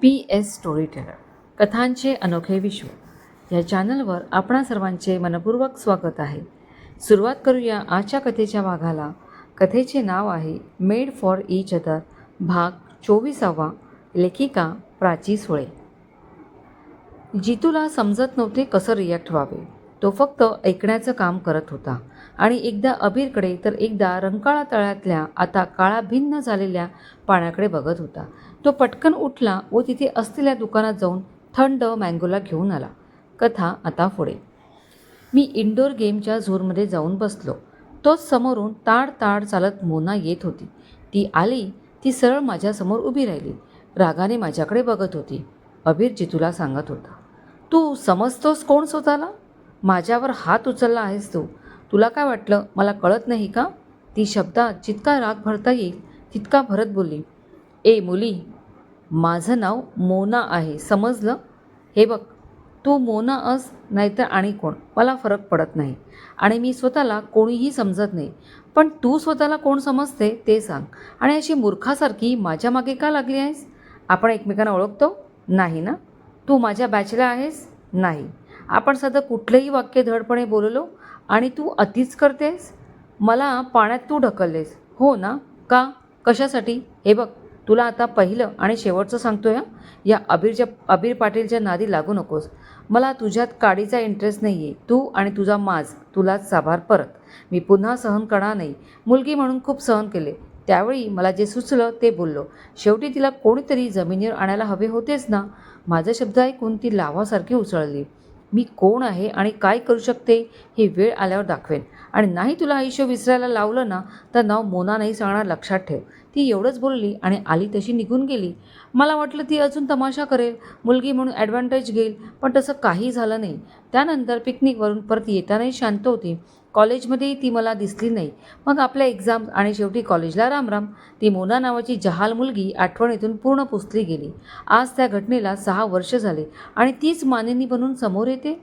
P S story teller कथांचे अनोखे विश्व. या चॅनलवर आपणा सर्वांचे मनपूर्वक स्वागत आहे. सुरुवात करूया आजच्या कथेच्या भागाला. कथेचे नाव आहे मेड फॉर इच अदर भाग चोवीसावा लेखिका प्राची सुळे. जितूला समजत नव्हते कसं रिॲक्ट व्हावे तो फक्त ऐकण्याचं काम करत होता. आणि एकदा अबीरकडे तर एकदा रंकाळा तळ्यातल्या आता काळा भिन्न झालेल्या पाण्याकडे बघत होता. तो पटकन उठला व तिथे असलेल्या दुकानात जाऊन थंड मँगोला घेऊन आला. कथा आता पुढे. मी इंडोर गेमच्या झोनमध्ये जाऊन बसलो. तोच समोरून ताड ताड चालत मोना येत होती. ती आली ती सरळ माझ्यासमोर उभी राहिली. रागाने माझ्याकडे बघत होती. अबीर जितूला सांगत होता तू समजतोस कोण स्वतःला? माझ्यावर हात उचलला आहेस तू. तुला काय वाटलं? मला कळत नाही का? ती शब्दात जितका राग भरता येईल तितका भरत बोलली ए मुली माझं नाव मोना आहे समजलं? हे बघ तू मोना अस नाहीतर आणि कोण? मला फरक पडत नाही. आणि मी स्वतःला कोणीही समजत नाही. पण तू स्वतःला कोण समजते ते सांग. आणि अशी मूर्खासारखी माझ्या मागे का लागली आहेस? आपण एकमेकांना ओळखतो? नाही ना? तू माझ्या बॅचला आहेस? नाही. आपण सध्या कुठलंही वाक्य धडपणे बोललो आणि तू अतिच करतेस? मला पाण्यात तू ढकललेस. हो ना? का? कशासाठी? हे बघ तुला आता पहिलं आणि शेवटचं सांगतोय या अबीरच्या अबीर पाटीलच्या नादी लागू नकोस. मला तुझ्यात काडीचा इंटरेस्ट नाही आहे तू आणि तुझा माज तुलाच साभार परत. मी पुन्हा सहन करणार नाही. मुलगी म्हणून खूप सहन केले. त्यावेळी मला जे सुचलं ते बोललो. शेवटी तिला कोणीतरी जमिनीवर आणायला हवे होतेच ना? माझे शब्द ऐकून ती लावासारखी उसळली. मी कोण आहे आणि काय करू शकते हे वेळ आल्यावर दाखवेन. आणि नाही तुला आयुष्य विसरायला लावलं ना तर नाव मोना नाही सांगणार लक्षात ठेव. ती एवढंच बोलली आणि आली तशी निघून गेली. मला वाटलं ती अजून तमाशा करेल मुलगी म्हणून ॲडव्हान्टेज घेईल पण तसं काही झालं नाही. त्यानंतर पिकनिकवरून परत येतानाही शांत होती. कॉलेजमध्येही ती मला दिसली नाही. मग आपल्या एक्झाम आणि शेवटी कॉलेजला रामराम ती मोना नावाची जहाल मुलगी आठवणीतून पूर्ण पुसली गेली. आज त्या घटनेला सहा वर्ष झाले आणि तीच मानिनी बनून समोर येते?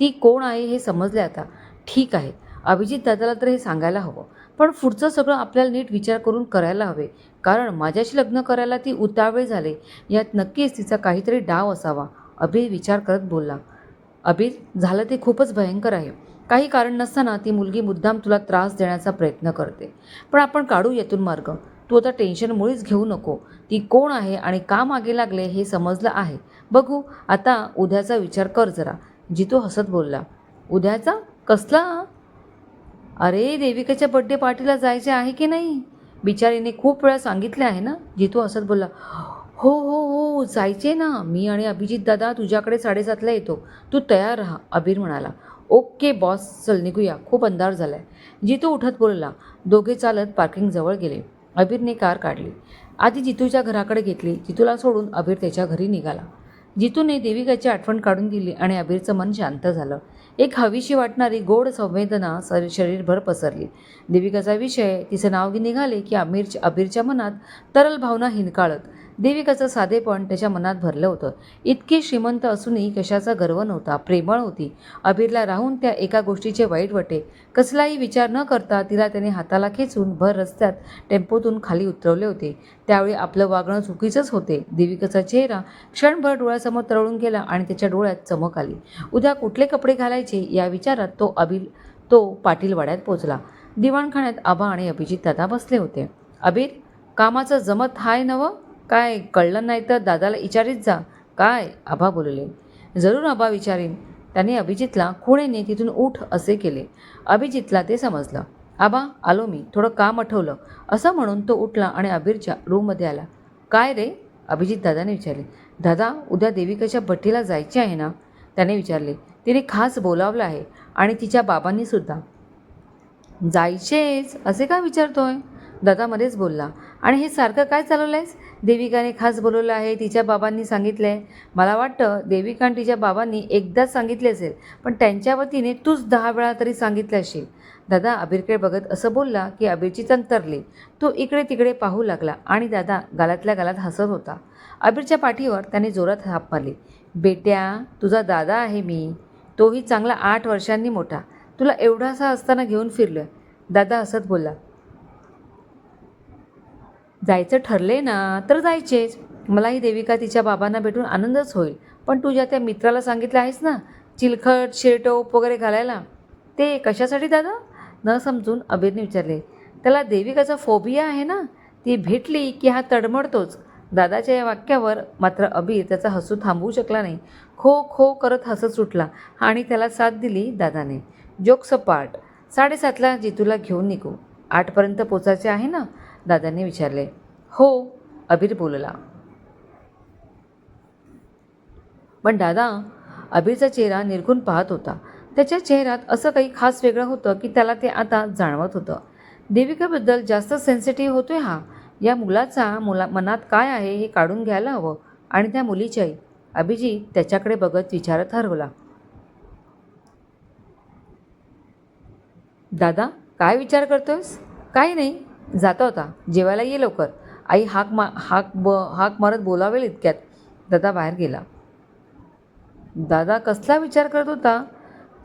ती कोण आहे हे समजले आता. ठीक आहे. अभिजित दादाला तर हे सांगायला हवं. पण पुढचं सगळं आपल्याला नीट विचार करून करायला हवे. कारण माझ्याशी लग्न करायला ती उतावळे झाले. यात नक्कीच तिचा काहीतरी डाव असावा अभिर विचार करत बोलला. अबीर झालं ते खूपच भयंकर आहे. काही कारण नसताना ती मुलगी मुद्दाम तुला त्रास देण्याचा प्रयत्न करते. पण आपण काढू यातून मार्ग. तू आता टेन्शन मुळीच घेऊ नको. ती कोण आहे आणि का मागे लागले हे समजलं आहे. बघू आता उद्याचा विचार कर जरा. जितू हसत बोलला. उद्याचा? कसला? अरे देविकाच्या बड्डे पार्टीला जायचे आहे की नाही? बिचारीने खूप वेळा सांगितले आहे ना? जितू असत बोलला हो हो हो जायचे ना. मी आणि अभिजित दादा तुझ्याकडे साडेसातला येतो. तू तयार राहा अबीर म्हणाला. ओके बॉस चल निघूया. खूप अंधार झाला आहे जितू उठत बोलला. दोघे चालत पार्किंगजवळ गेले. अबीरने कार काढली. आधी जितूच्या घराकडे घेतली. जितूला सोडून अबीर त्याच्या घरी निघाला. जितूने देविकाची आठवण काढून दिली आणि अबीरचं मन शांत झालं. एक हवीशी वाटणारी गोड संवेदना सर शरीरभर पसरली. देविकाचा विषय तिचं नाव निघाले की अमीरच्या अबीरच्या मनात तरल भावना हिनकाळत देविकाचं साधेपण त्याच्या मनात भरलं होतं. इतकी श्रीमंत असूनही कशाचा गर्व नव्हता प्रेमळ होती. अबीरला राहून त्या एका गोष्टीचे वाईट वाटे. कसलाही विचार न करता तिला त्याने हाताला खेचून भर रस्त्यात टेम्पोतून खाली उतरवले होते. त्यावेळी आपलं वागणं चुकीचंच होते. देविकाचा चेहरा क्षणभर डोळ्यासमोर तरळून गेला आणि त्याच्या डोळ्यात चमक आली. उद्या कुठले कपडे घालायचे या विचारात तो अबील तो पाटीलवाड्यात पोचला. दिवाणखान्यात आबा आणि अभिजित दादा बसले होते. अबीर कामाचं जमत हाय नवं? काय कळलं नाही तर दादाला विचारीत जा. काय आबा बोलले. जरूर आबा विचारीन. त्याने अभिजितला खुणेने तिथून उठ असे केले. अभिजितला ते समजलं. आबा आलो मी. थोडं काम आठवलं. असं म्हणून तो उठला आणि अबीरच्या रूममध्ये आला. काय रे? अभिजित दादाने विचारले. दादा उद्या देविकाच्या भट्टीला जायचे आहे ना? त्याने विचारले. तिने खास बोलावलं आहे आणि तिच्या बाबांनी सुद्धा जायचेच असे का विचारतोय? दादा मध्येच बोलला. आणि हे सारखं काय चालवलं आहेस देविकाने खास बोलवलं आहे तिच्या बाबांनी सांगितलं आहे मला वाटतं देविका आणि तिच्या बाबांनी एकदाच सांगितले असेल पण त्यांच्या वतीने तूच दहा वेळा तरी सांगितलं असेल. दादा अबीरकडे बघत असं बोलला की अबीरची तंतरली तो इकडे तिकडे पाहू लागला आणि दादा गालातल्या गालात हसत होता. अबीरच्या पाठीवर त्याने जोरात हाप मारली. बेट्या तुझा दादा आहे मी. तोही चांगला आठ वर्षांनी मोठा. तुला एवढासा असताना घेऊन फिरलं दादा हसत बोलला. जायचं ठरले ना तर जायचेच. मलाही देविका तिच्या बाबांना भेटून आनंदच होईल. पण तू ज्या त्या मित्राला सांगितलं आहेस ना चिलखट शिरटोप वगैरे घालायला? ते कशासाठी दादा? न समजून अबीरने विचारले. त्याला देविकाचा फोबिया आहे ना ती भेटली की हा तडमडतोच. दादाच्या या वाक्यावर मात्र अबीर त्याचा हसू थांबवू शकला नाही. खो खो करत हसत सुटला आणि त्याला साथ दिली दादाने. जोक पाठ साडेसातला जितूला घेऊन निघू. आठपर्यंत पोचायचे आहे ना दादांनी विचारले हो अबीर बोलला. पण दादा अबीरचा चेहरा निरखून पाहत होता. त्याच्या चेहऱ्यात असं काही खास वेगळं होतं की त्याला ते आता जाणवत होतं. देविकाबद्दल जास्त सेन्सिटिव्ह होतोय हा. या मुलाचा मुला मनात काय आहे हे काढून घ्यायला हवं. आणि त्या मुलीच्याही अभिजीत त्याच्याकडे बघत विचारत हरवला. दादा काय विचार करतोयस? काही नाही. जाता होता. जेवायला ये लवकर. आई हाक मा हाक ब हाक मारत बोलावेल इतक्यात. दादा बाहेर गेला. दादा कसला विचार करत होता?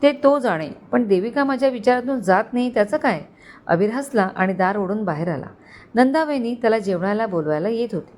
ते तो जाणे. पण देविका माझ्या विचारातून जात नाही त्याचं काय? अबीर हसला आणि दार ओढून बाहेर आला. नंदाबाईंनी त्याला जेवणाला बोलवायला येत होते.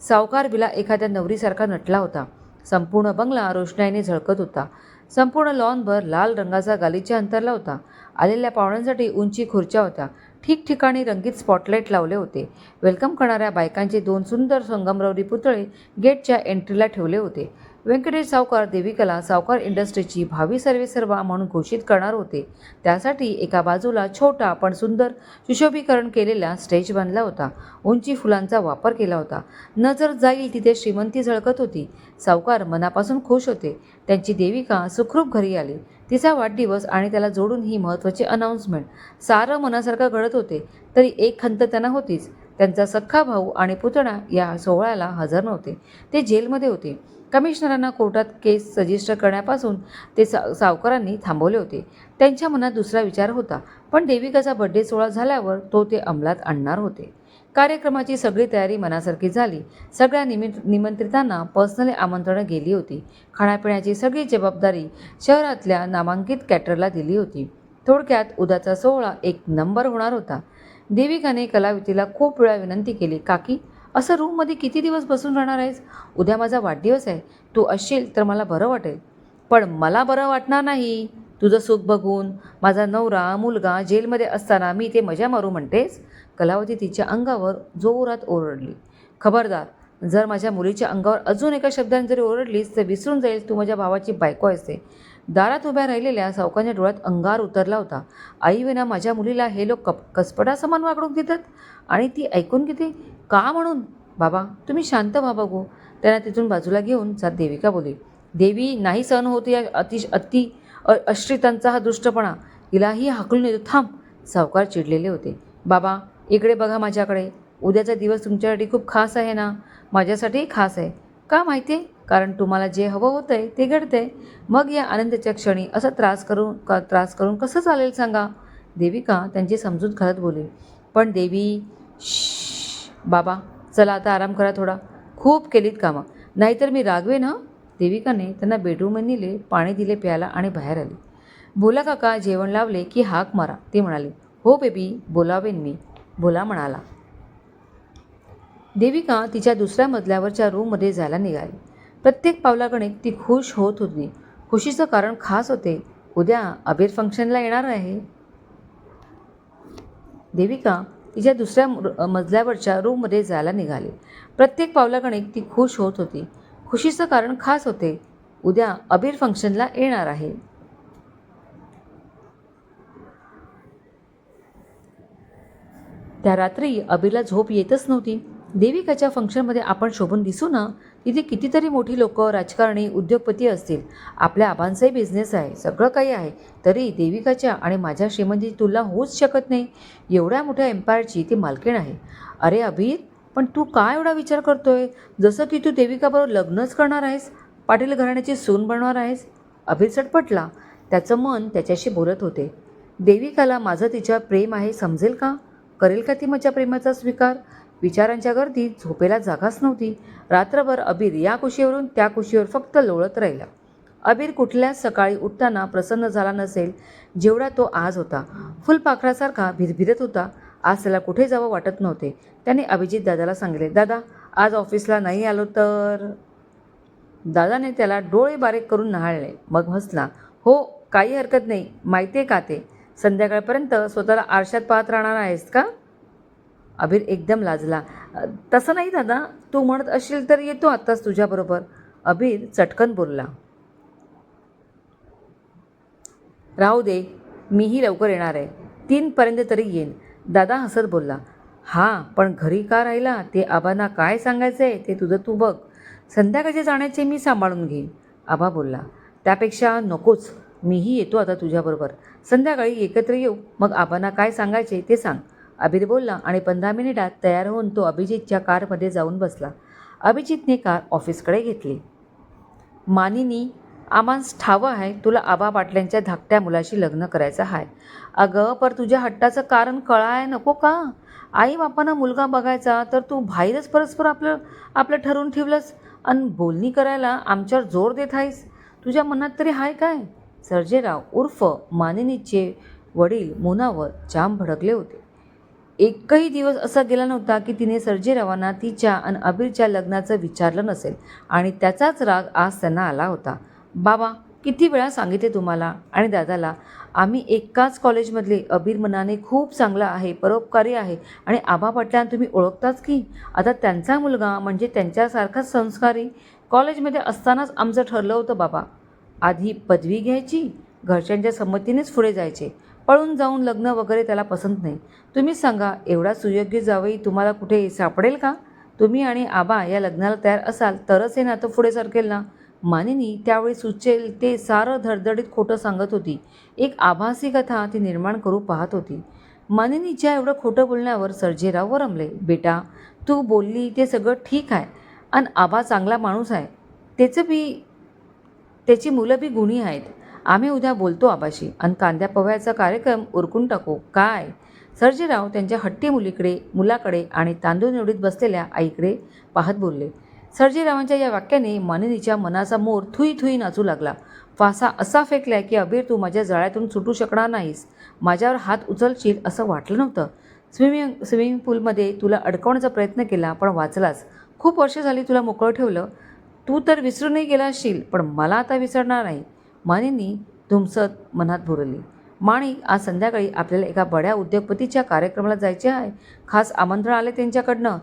सावकार बिला एखाद्या नवरीसारखा नटला होता. संपूर्ण बंगला रोषणाईने झळकत होता. संपूर्ण लॉनभर लाल रंगाचा गालीचा अंतरला होता आलेल्या पाहुण्यांसाठी उंची खुर्च्या होत्या. ठिकठिकाणी रंगीत स्पॉटलाईट लावले होते. वेलकम करणाऱ्या बायकांचे दोन सुंदर संगमरवरी पुतळे गेटच्या एंट्रीला ठेवले होते. व्यंकटेश सावकार देविकाला सावकार इंडस्ट्रीची भावी सर्वेसर्वा म्हणून घोषित करणार होते. त्यासाठी एका बाजूला छोटा पण सुंदर सुशोभीकरण केलेला स्टेज बांधला होता. उंची फुलांचा वापर केला होता. नजर जाईल तिथे श्रीमंती झळकत होती. सावकार मनापासून खुश होते. त्यांची देविका सुखरूप घरी आली. तिचा वाढदिवस आणि त्याला जोडून ही महत्त्वाची अनाऊन्समेंट सारं मनासारखं घडत होते तरी एक खंत त्यांना होतीच. त्यांचा सख्खा भाऊ आणि पुतणा या सोहळ्याला हजर नव्हते. ते जेलमध्ये होते. कमिशनरांना कोर्टात केस रजिस्टर करण्यापासून ते सा सावकारांनी थांबवले होते. त्यांच्या मनात दुसरा विचार होता पण देविकाचा बड्डे सोहळा झाल्यावर तो ते अंमलात आणणार होते. कार्यक्रमाची सगळी तयारी मनासारखी झाली. सगळ्या निमित निमंत्रितांना पर्सनली आमंत्रणं गेली होती. खाण्यापिण्याची सगळी जबाबदारी शहरातल्या नामांकित कॅटरला दिली होती. थोडक्यात उद्याचा सोहळा एक नंबर होणार होता. देविकाने कलावितीला खूप वेळा विनंती केली काकी असं रूममध्ये किती दिवस बसून राहणार आहेस? उद्या माझा वाढदिवस आहे. तू असशील तर मला बरं वाटेल. पण मला बरं वाटणार नाही. तुझं सुख बघून माझा नवरा मुलगा जेलमध्ये असताना मी ते मजा मारू म्हणतेस? कलावती तिच्या अंगावर जोरात ओरडली. खबरदार जर माझ्या मुलीच्या अंगावर अजून एका शब्दाने जरी ओरडलीस तर विसरून जाईल तू माझ्या भावाची बायको असते दारात उभ्या राहिलेल्या सावकांच्या डोळ्यात अंगार उतरला होता. आईविना माझ्या मुलीला हे लोक कप कसपटासमान वागणूक देतात? आणि ती ऐकून घेते का म्हणून? बाबा तुम्ही शांत व्हा बघू. त्यांना तिथून बाजूला घेऊन जात देविका बोली देवी नाही सहन होत या अति अति अश्रितांचा हा दुष्टपणा. हिलाही हाकलून येतो. थांब. सावकार चिडलेले होते. बाबा इकडे बघा माझ्याकडे. उद्याचा दिवस तुमच्यासाठी खूप खास आहे ना? माझ्यासाठीही खास आहे. का माहिती? आहे कारण तुम्हाला जे हवं होतं आहे ते घडतं आहे मग या आनंदाच्या क्षणी असा त्रास करून का त्रास करून कसं चालेल सांगा? देविका त्यांची समजूत घालत बोलली. पण देवी बाबा चला आता आराम करा थोडा. खूप केलीत कामं. नाहीतर मी रागवेन हं? देविकाने त्यांना बेडरूममध्ये नेले पाणी दिले प्यायला आणि बाहेर आले. बोला काका जेवण लावले की हाक मारा ते म्हणाले. हो बेबी बोलावेन मी. बोला म्हणाला. देविका तिच्या दुसऱ्या मजल्यावरच्या रूममध्ये जायला निघाली. प्रत्येक पावलागणिक ती खुश होत होती. खुशीचं कारण खास होते. उद्या अबीर फंक्शनला येणार आहे. देविका तिच्या दुसऱ्या मजल्यावरच्या रूममध्ये जायला निघाली. प्रत्येक पावलागणिक ती खुश होत होती. खुशीचं कारण खास होते. उद्या अबीर फंक्शनला येणार आहे. त्या रात्री अबीला झोप येतच नव्हती. देविकाच्या फंक्शनमध्ये आपण शोभून दिसू ना? तिथे कितीतरी मोठी लोक राजकारणी उद्योगपती असतील. आपल्या आबांचाही बिझनेस आहे. सगळं काही आहे. तरी देविकाच्या आणि माझ्या श्रीमंतीची म्हणजे तुलना होऊच शकत नाही. एवढ्या मोठ्या एम्पायरची ती मालकीण आहे. अरे अभिर पण तू का एवढा विचार करतोय? जसं की तू देविकाबरोबर लग्नच करणार आहेस? पाटील घराण्याची सून बनणार आहेस? अभिर सटपटला त्याचं मन त्याच्याशी बोलत होते. देविकाला माझं तिच्यावर प्रेम आहे समजेल का? करेल का ती माझ्या प्रेमाचा स्वीकार? विचारांच्या गर्दीत झोपेला जागाच नव्हती. रात्रभर अबीर या कुशीवरून त्या कुशीवर फक्त लोळत राहिला. अबीर कुठल्याच सकाळी उठताना प्रसन्न झाला नसेल जेवढा तो आज होता. फुलपाखरासारखा भिरभिरत होता. आज त्याला कुठे जावं वाटत नव्हते. त्याने अभिजित दादाला सांगितले दादा आज ऑफिसला नाही आलो तर? दादाने त्याला डोळे बारीक करून नहाळले. मग हसला हो काही हरकत नाही. माहिती आहे का ते? संध्याकाळपर्यंत स्वतःला आरशात पाहत राहणार आहेस का? अभिर एकदम लाजला. तसं नाही दादा. तू म्हणत असशील तर येतो आत्ताच तुझ्याबरोबर. अभिर चटकन बोलला. राहू दे मीही लवकर येणार आहे. तीनपर्यंत तरी येईन. दादा हसत बोलला. हां पण घरी का राहिला? ते आबांना काय सांगायचं आहे ते तुझं तू बघ. संध्याकाळचे जाण्याचे मी सांभाळून घेईन. आबा बोलला. त्यापेक्षा नकोच. मीही येतो आता तुझ्याबरोबर. संध्याकाळी एकत्र येऊ. मग आबांना काय सांगायचे ते सांग. अभिर बोलला आणि पंधरा मिनिटात तयार होऊन तो अभिजितच्या कारमध्ये जाऊन बसला. अभिजितने कार ऑफिसकडे घेतली. मानिनी आम्हास ठावं आहे तुला आबा पाटल्यांच्या धाकट्या मुलाशी लग्न करायचं आहे अगं पर तुझ्या हट्टाचं कारण कळाय नको का? आई बापानं मुलगा बघायचा तर तू बाहेरच परस्पर आपलं आपलं ठरवून ठेवलंस. आणि बोलणी करायला आमच्यावर जोर देत आहेस. तुझ्या मनात तरी हाय काय? सर्जेराव उर्फ मानिनीचे वडील मुनावर जाम भडकले होते. एकही दिवस असा गेला नव्हता की तिने सर्जेरावांना तिच्या आणि अबीरच्या लग्नाचं विचारलं नसेल आणि त्याचाच राग आज त्यांना आला होता. बाबा किती वेळा सांगितले तुम्हाला? आणि दादाला आम्ही एकाच कॉलेजमधले. अबीर मनाने खूप चांगला आहे परोपकारी आहे. आणि आबा पाटलांना तुम्ही ओळखताच की? आता त्यांचा मुलगा म्हणजे त्यांच्यासारखाच संस्कारी? कॉलेजमध्ये असतानाच आमचं ठरलं होतं बाबा. आधी पदवी घ्यायची घरच्यांच्या संमतीनेच पुढे जायचे. पळून जाऊन लग्न वगैरे त्याला पसंत नाही. तुम्हीच सांगा एवढा सुयोग्य जावई तुम्हाला कुठे सापडेल का? तुम्ही आणि आबा या लग्नाला तयार असाल तरच हे नातं पुढे सरकेल ना? मानिनी त्यावेळी सुचेल ते सारं धडधडीत खोटं सांगत होती. एक आभासी कथा ती निर्माण करू पाहत होती. मानिनीच्या एवढं खोटं बोलण्यावर सर्जेराव वरमले. बेटा तू बोलली ते सगळं ठीक आहे. आणि आबा चांगला माणूस आहे. त्याचं बी त्याची मुलं बी गुणी आहेत. आम्ही उद्या बोलतो आबाशी. आणि कांद्या पोह्याचा कार्यक्रम उरकून टाकू. काय? सर्जीराव त्यांच्या हट्टी मुलीकडे मुलाकडे आणि तांदूळ निवडीत बसलेल्या आईकडे पाहत बोलले. सर्जीरावांच्या या वाक्याने मानिनीच्या मनाचा मोर थुई थुई नाचू लागला. फासा असा फेकला की अबीर तू माझ्या जळ्यातून सुटू शकणार नाहीस. माझ्यावर हात उचलशील असं वाटलं नव्हतं. स्विमिंग स्विमिंग पूलमध्ये तुला अडकवण्याचा प्रयत्न केला पण वाचलास. खूप वर्ष झाली तुला मोकळं ठेवलं. तू तर विसरूनही गेला असशील पण मला आता विसरणार नाही. मानिनी धुमसत मनात भुरली. माणिक आज संध्याकाळी आपल्याला एका बड्या उद्योगपतीच्या कार्यक्रमाला जायचे आहे. खास आमंत्रण आले त्यांच्याकडनं.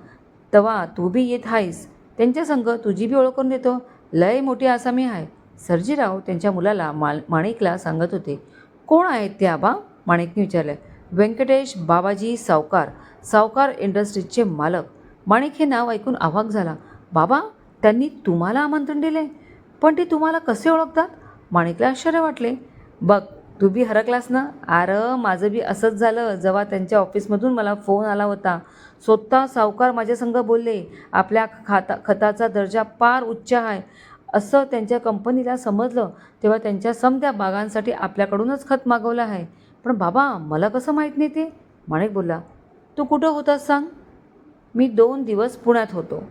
तवा तू बी येत आहेस त्यांच्या संग तुझी बी ओळख करून देतो. लय मोठी आसामी आहे. सर्जीराव त्यांच्या मुलाला माल माणिकला सांगत होते. कोण आहेत ते आबा? माणिकने विचारलं. व्यंकटेश बाबाजी सावकार. सावकार इंडस्ट्रीजचे मालक. माणिक हे नाव ऐकून आवाक झाला. बाबा त्यांनी तुम्हाला आमंत्रण दिले. पण ते तुम्हाला कसे ओळखतात? माणिकला आश्चर्य वाटले. बघ तू बी हरकलास ना? अरे माझं बी असंच झालं जेव्हा त्यांच्या ऑफिसमधून मला फोन आला होता. स्वतः सावकार माझ्यासंग बोलले आपल्या खाता खताचा दर्जा पार उच्च आहे. असं त्यांच्या कंपनीला समजलं तेव्हा त्यांच्या समत्या बागांसाठी आपल्याकडूनच खत मागवलं आहे. पण बाबा मला कसं माहीत नाही ते? माणिक बोलला तू कुठं होतास सांग? मी दोन दिवस पुण्यात होतो.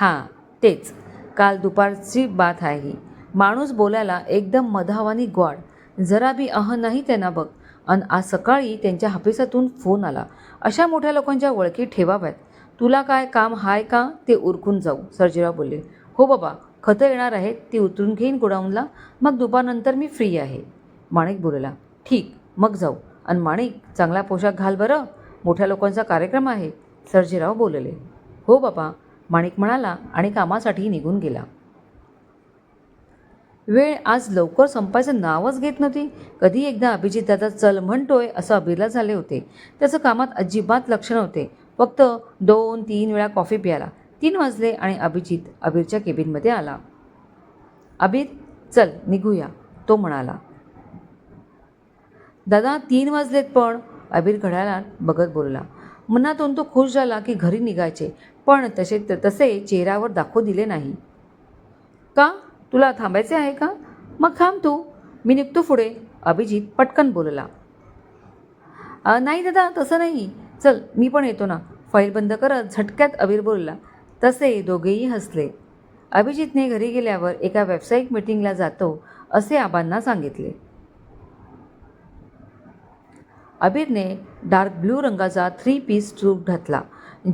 हां तेच. काल दुपारची बात आहे ही. माणूस बोलायला एकदम मधावानी ग्वाड. जरा बी अह नाही त्यांना बघ. आणि आज सकाळी त्यांच्या हाफिसातून फोन आला. अशा मोठ्या लोकांच्या ओळखी ठेवाव्यात. तुला काय काम हाय का? ते उरकून जाऊ सर्जेराव बोलले. हो बाबा खतं येणार आहेत ती उतरून घेईन गोडाऊनला. मग दुपारनंतर मी फ्री आहे. माणिक बोलला. ठीक मग जाऊ. आणि माणिक चांगला पोशाख घाल बरं. मोठ्या लोकांचा कार्यक्रम आहे. सर्जेराव बोलले. हो बाबा माणिक म्हणाला आणि कामासाठी निघून गेला. वेळ आज लवकर संपायचं नावच घेत नव्हती. कधी एकदा अभिजित दादा चल म्हणतोय असं अबीरला झाले होते. त्याचं कामात अजिबात लक्ष नव्हते. फक्त दोन तीन वेळा कॉफी प्यायला. तीन वाजले आणि अभिजित अबीरच्या केबिनमध्ये आला. अबीर चल निघूया तो म्हणाला. दादा तीन वाजलेत पण अबीर घड्याला बघत बोलला. मनातून तो खुश झाला की घरी निघायचे. पण तसे तसे चेहऱ्यावर दाखवू दिले नाही. का? तुला थांबायचे आहे का? मग थांब तू. मी निघतो पुढे. अभिजित पटकन बोलला. नाही दादा तसं नाही. चल मी पण येतो ना. फाईल बंद करत झटक्यात अबीर बोलला. तसे दोघेही हसले. अभिजितने घरी गेल्यावर एका व्यावसायिक मीटिंगला जातो असे आबांना सांगितले. अबीरने डार्क ब्लू रंगाचा थ्री पीस सूट घातला.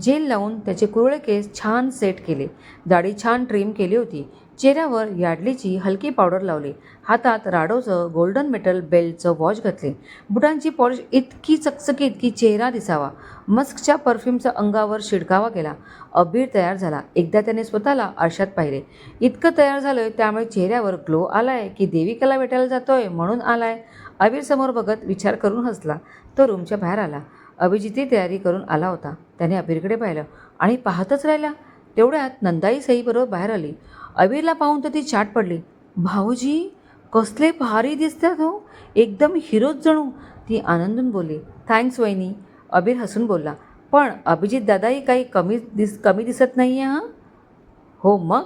जेल लावून त्याचे कुरळे केस छान सेट केले. दाढी छान ट्रिम केली होती. चेहऱ्यावर याडलीची हलकी पावडर लावली. हातात राडोचं गोल्डन मेटल बेल्टचं वॉच घातले. बुटांची पॉलिश इतकी चकचकीत की चेहरा दिसावा. मस्कच्या परफ्यूमचा अंगावर शिडकावा गेला अबीर तयार झाला. एकदा त्याने स्वतःला आरशात पाहिले. इतकं तयार झालोय त्यामुळे चेहऱ्यावर ग्लो आलाय की देविकाला भेटायला जातोय म्हणून आलाय. अबीर समोर बघत विचार करून हसला. तो रूमच्या बाहेर आला. अभिजितही तयारी करून आला होता. त्याने अबीरकडे पाहिलं आणि पाहतच राहिला. तेवढ्यात नंदाई सईबरोबर बाहेर आली. अबीरला पाहून तर ती चाट पडली. भाऊजी कसले भारी दिसतात हो. एकदम हिरोच जणू. ती आनंदून बोलली. थँक्स वहिनी. अबीर हसून बोलला. पण अभिजित दादाही काही कमी दिस कमी दिसत नाही आहे हां? हो मग?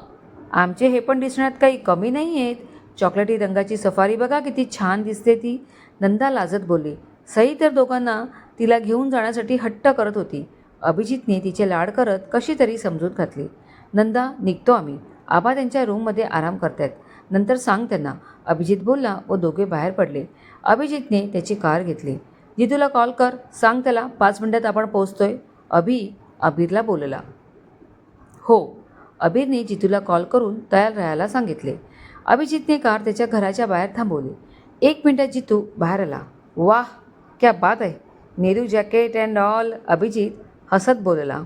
आमचे हे पण दिसण्यात काही कमी नाही आहेत चॉकलेटी रंगाची सफारी बघा किती छान दिसते ती. नंदा लाजत बोलली. सई तर दोघांना तिला घेऊन जाण्यासाठी हट्ट करत होती. अभिजितने तिचे लाड करत कशी तरी समजूत घातली. नंदा निघतो आम्ही. आबा त्यांच्या रूममध्ये आराम करतायत. नंतर सांग त्यांना. अभिजित बोलला व दोघे बाहेर पडले. अभिजितने त्याची कार घेतली. जितूला कॉल कर. सांग त्याला पाच मिनिटात आपण पोहोचतोय. अभि अबीरला बोलला. हो. अबीरने जितूला कॉल करून तयार राहायला सांगितले. अभिजितने कार त्याच्या घराच्या बाहेर थांबवली. एक मिनिटात जितू बाहेर आला. वाह क्या बात आहे. Nehru jacket and all Abhijit हसत बोलला.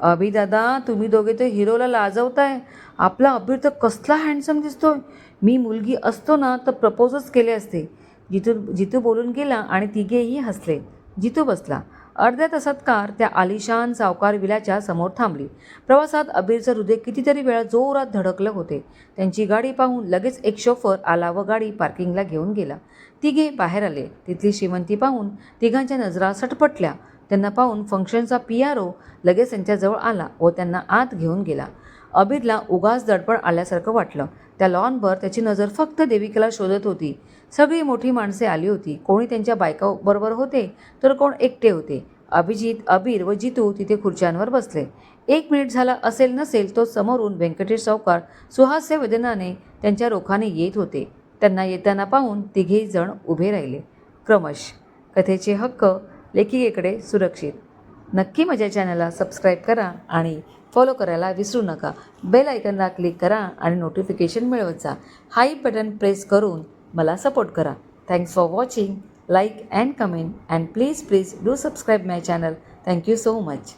अभिदादा तुम्ही दोघे तर हिरोला लाजवताय. आपला अभिर तर कसला हँडसम दिसतोय. मी मुलगी असतो ना तर प्रपोजच केले असते. जितू जितू बोलून गेला आणि तिघेही हसले. जितू बसला. अर्ध्या तासात कार त्या आलिशान सावकार विलाच्या समोर थांबली. प्रवासात अबीरचं हृदय कितीतरी वेळा जोरात धडकलं होते. त्यांची गाडी पाहून लगेच एक शोफर आला व गाडी पार्किंगला घेऊन गेला. तिघे बाहेर आले. तिथली श्रीमंती पाहून तिघांच्या नजरा सटपटल्या. त्यांना पाहून फंक्शनचा पी आर ओ लगेच त्यांच्याजवळ आला व त्यांना आत घेऊन गेला. अबीरला उगाच दडपण आल्यासारखं वाटलं. त्या लॉनवर त्याची नजर फक्त देविकेला शोधत होती. सगळी मोठी माणसे आली होती. कोणी त्यांच्या बायकाबरोबर होते तर कोण एकटे होते. अभिजित अबीर व जितू तिथे खुर्च्यांवर बसले. एक मिनिट झाला असेल नसेल तो समोरून व्यंकटेश सावकार सुहास्य वेदनाने त्यांच्या रोखाने येत होते. त्यांना येताना पाहून तिघेही जण उभे राहिले. क्रमश. कथेचे हक्क लेखिकेकडे सुरक्षित. नक्की माझ्या चॅनलला सबस्क्राईब करा आणि फॉलो करायला विसरू नका. बेल आयकनला क्लिक करा आणि नोटिफिकेशन मिळवत जा. हाई बटन प्रेस करून मला सपोर्ट करा. Thanks for watching like and comment and please please do subscribe my channel thank you so much